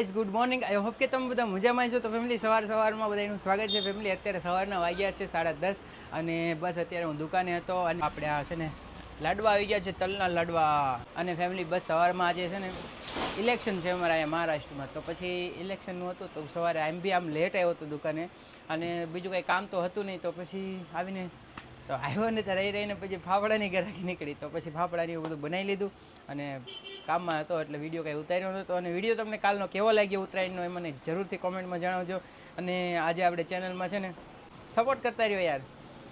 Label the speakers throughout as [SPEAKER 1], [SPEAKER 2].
[SPEAKER 1] Guys good morning I hope કે તમે બધા મજામાં છો તો ફેમિલી સવાર સવારમાં બધાનું સ્વાગત છે. ફેમિલી અત્યારે સવારના વાગ્યા છે સાડા દસ અને બસ અત્યારે હું દુકાને હતો અને આપણે આ છે ને લાડવા આવી ગયા છે, તલના લાડવા. અને ફેમિલી બસ સવારમાં આજે છે ને ઇલેક્શન છે અમારા અહીંયા મહારાષ્ટ્રમાં. તો પછી ઇલેક્શનનું હતું, તો સવારે એમ બી આમ લેટ આવ્યો હતો દુકાને. અને બીજું કંઈ કામ તો હતું નહીં. તો પછી આવીને તો આવ્યો ને તો રહી રહીને પછી ફાફડાની ઘરાકી નીકળી. તો પછી ફાફડાની એવું બધું બનાવી લીધું અને કામમાં હતો એટલે વીડિયો કાંઈ ઉતાર્યો નહોતો. અને વીડિયો તમને કાલનો કેવો લાગ્યો ઉત્તરાયણનો એ મને જરૂરથી કોમેન્ટમાં જણાવજો. અને આજે આપણે ચેનલમાં છે ને સપોર્ટ કરતા રહ્યો યાર.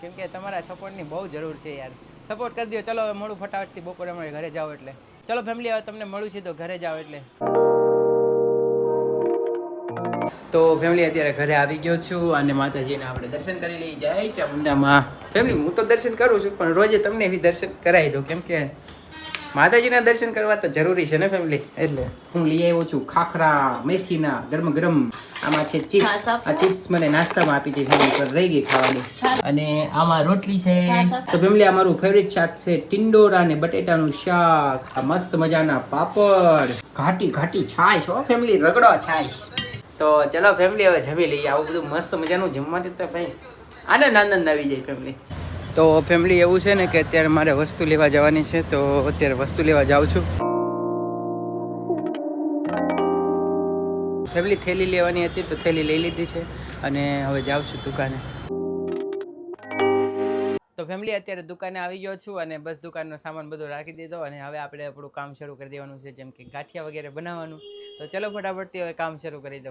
[SPEAKER 1] કેમ કે તમારા સપોર્ટની બહુ જરૂર છે યાર. સપોર્ટ કરી દો ચલો હવે મોડું ફટાફટથી બપોરે અમારે ઘરે જાઓ એટલે. ચલો ફેમિલી હવે તમને મળું છે તો ઘરે જાઓ એટલે. તો ફેમિલી અત્યારે ઘરે આવી ગયો છું અને માતાજીને આપણે દર્શન કરી લઈ જાય ચામુંડામાં ફેમિલી હું તો દર્શન કરું છું પણ રોજે તમને એવી દર્શન કરાવી દઉં. કેમ કે માતાજીના દર્શન કરવા તો જરૂરી છે ને ફેમિલી એટલે હું લઈ આવ્યો છું ખાખરા મેથીના ગરમ ગરમ આમાં છે ચિપ્સ આ ચિપ્સ મને નાસ્તામાં આપી હતી ફેમિલી પર રહી ગઈ ખાવાની. અને આમાં રોટલી છે. તો ફેમિલી અમારું ફેવરિટ શાક છે ટિંડોરા અને બટેટાનું શાક. આ મસ્ત મજાના પાપડ. ઘાટી ઘાટી છાશ હો ફેમિલી રગડો છાશ. તો ચલો ફેમિલી હવે જમી લઈએ. આવું બધું મસ્ત મજાનું જમવાથી તો ભાઈ આનંદ આનંદ આવી જાય ફેમિલી તો ફેમિલી એવું છે ને કે અત્યારે મારે વસ્તુ લેવા જવાની છે, તો અત્યારે વસ્તુ લેવા જાઉં છું. ફેમિલી થેલી લેવાની હતી તો થેલી લઈ લીધી છે અને હવે જાઉં છું દુકાને. તો ફેમિલી અત્યારે દુકાને આવી ગયો છું અને બસ દુકાનનો સામાન બધો રાખી દીધો અને હવે આપણે આપણું કામ શરૂ કરી દેવાનું છે, જેમ કે ગાંઠિયા વગેરે બનાવવાનું. તો ચલો ફટાફટથી હવે કામ શરૂ કરી દો